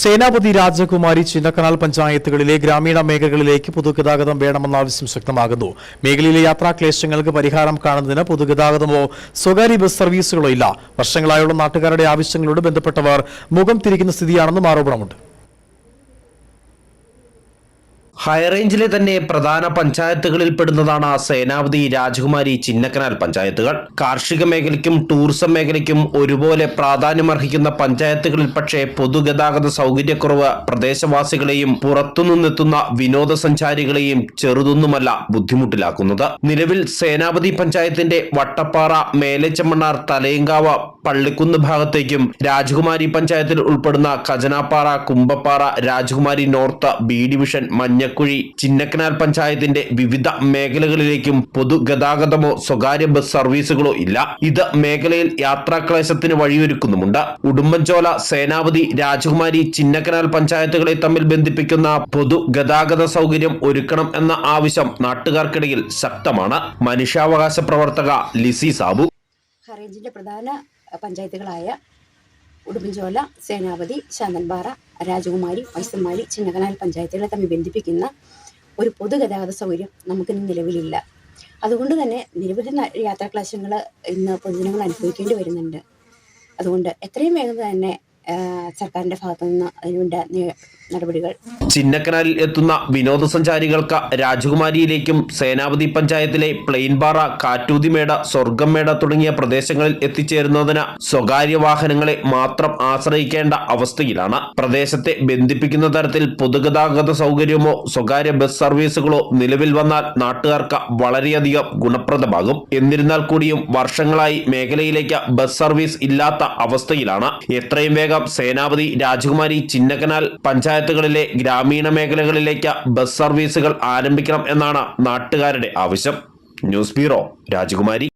സേനാപതി രാജകുമാരി ചിന്നക്കനാൽ പഞ്ചായത്തുകളിലെ ഗ്രാമീണ മേഖലകളിലേക്ക് പൊതുഗതാഗതം വേണമെന്ന ആവശ്യം ശക്തമാകുന്നു. മേഖലയിലെ യാത്രാക്ലേശങ്ങൾക്ക് പരിഹാരം കാണുന്നതിന് പൊതുഗതാഗതമോ സ്വകാര്യ ബസ് സർവീസുകളോ ഇല്ല. വർഷങ്ങളായുള്ള നാട്ടുകാരുടെ ആവശ്യങ്ങളോട് ബന്ധപ്പെട്ടവർ മുഖം തിരിക്കുന്ന സ്ഥിതിയാണെന്നും ആരോപണമുണ്ട്. ഹൈറേഞ്ചിലെ തന്നെ പ്രധാന പഞ്ചായത്തുകളിൽ പെടുന്നതാണ് സേനാവതി രാജകുമാരി ചിന്നക്കനാൽ പഞ്ചായത്തുകൾ. കാർഷിക മേഖലയ്ക്കും ടൂറിസം മേഖലയ്ക്കും ഒരുപോലെ പ്രാധാന്യമർഹിക്കുന്ന പഞ്ചായത്തുകളിൽ പക്ഷേ പൊതുഗതാഗത സൗകര്യക്കുറവ് പ്രദേശവാസികളെയും പുറത്തുനിന്നെത്തുന്ന വിനോദസഞ്ചാരികളെയും ചെറുതൊന്നുമല്ല ബുദ്ധിമുട്ടിലാക്കുന്നത്. നിലവിൽ സേനാപതി പഞ്ചായത്തിന്റെ വട്ടപ്പാറ മേലേച്ചമണ്ണാർ തലയങ്കാവ് പള്ളിക്കുന്ന് ഭാഗത്തേക്കും രാജകുമാരി പഞ്ചായത്തിൽ ഉൾപ്പെടുന്ന Khajanappara Kumbappara Rajakumari north B division Manjakuzhi Chinnakanal പഞ്ചായത്തിന്റെ വിവിധ മേഖലകളിലേക്കും പൊതുഗതാഗതമോ സ്വകാര്യ ബസ് സർവീസുകളോ ഇല്ല. ഇത് മേഖലയിൽ യാത്രാക്ലേശത്തിന് വഴിയൊരുക്കുന്നുമുണ്ട്. ഉടുമ്പൻചോല സേനാപതി രാജകുമാരി ചിന്നക്കനാൽ പഞ്ചായത്തുകളെ തമ്മിൽ ബന്ധിപ്പിക്കുന്ന പൊതുഗതാഗത സൗകര്യം ഒരുക്കണം എന്ന ആവശ്യം നാട്ടുകാർക്കിടയിൽ ശക്തമാണ്. മനുഷ്യാവകാശ പ്രവർത്തക ലിസി സാബു. ഹറേജിന്റെ പ്രധാന പഞ്ചായത്തുകളായ ഉടുമ്പൻചോല സേനാപതി ശാന്തൻപാറ രാജകുമാരി വൈസന്മാലി ചിന്നകനാൽ പഞ്ചായത്തുകളെ തമ്മിൽ ബന്ധിപ്പിക്കുന്ന ഒരു പൊതുഗതാഗത സൗകര്യം നമുക്ക് നിലവിലില്ല. അതുകൊണ്ട് തന്നെ നിരവധി യാത്രാക്ലേശങ്ങൾ ഇന്ന് പൊതുജനങ്ങൾ അനുഭവിക്കേണ്ടി വരുന്നുണ്ട്. അതുകൊണ്ട് എത്രയും വേഗം തന്നെ ആ, ഭാഗത്തുനിന്ന് അതിനുണ്ട നടപടികൾ. ചിന്നക്കനാലിൽ എത്തുന്ന വിനോദസഞ്ചാരികൾക്ക് രാജകുമാരിയിലേക്കും സേനാപതി പഞ്ചായത്തിലെ പ്ലെയിൻപാറ കാറ്റൂതിമേട സ്വർഗംമേട തുടങ്ങിയ പ്രദേശങ്ങളിൽ എത്തിച്ചേരുന്നതിന് സ്വകാര്യ വാഹനങ്ങളെ മാത്രം ആശ്രയിക്കേണ്ട അവസ്ഥയിലാണ്. പ്രദേശത്തെ ബന്ധിപ്പിക്കുന്ന തരത്തിൽ പൊതുഗതാഗത സൗകര്യമോ സ്വകാര്യ ബസ് സർവീസുകളോ നിലവിൽ വന്നാൽ നാട്ടുകാർക്ക് വളരെയധികം ഗുണപ്രദമാകും. എന്നിരുന്നാൽ കൂടിയും വർഷങ്ങളായി മേഖലയിലേക്ക് ബസ് സർവീസ് ഇല്ലാത്ത അവസ്ഥയിലാണ്. എത്രയും വേഗം സേനാപതി രാജകുമാരി ചിന്നക്കനാൽ പഞ്ചായത്തുകളിലെ ഗ്രാമീണ മേഖലകളിലേക്ക് ബസ് സർവീസുകൾ ആരംഭിക്കണം എന്നാണ് നാട്ടുകാരുടെ ആവശ്യം. ന്യൂസ് ബ്യൂറോ രാജകുമാരി.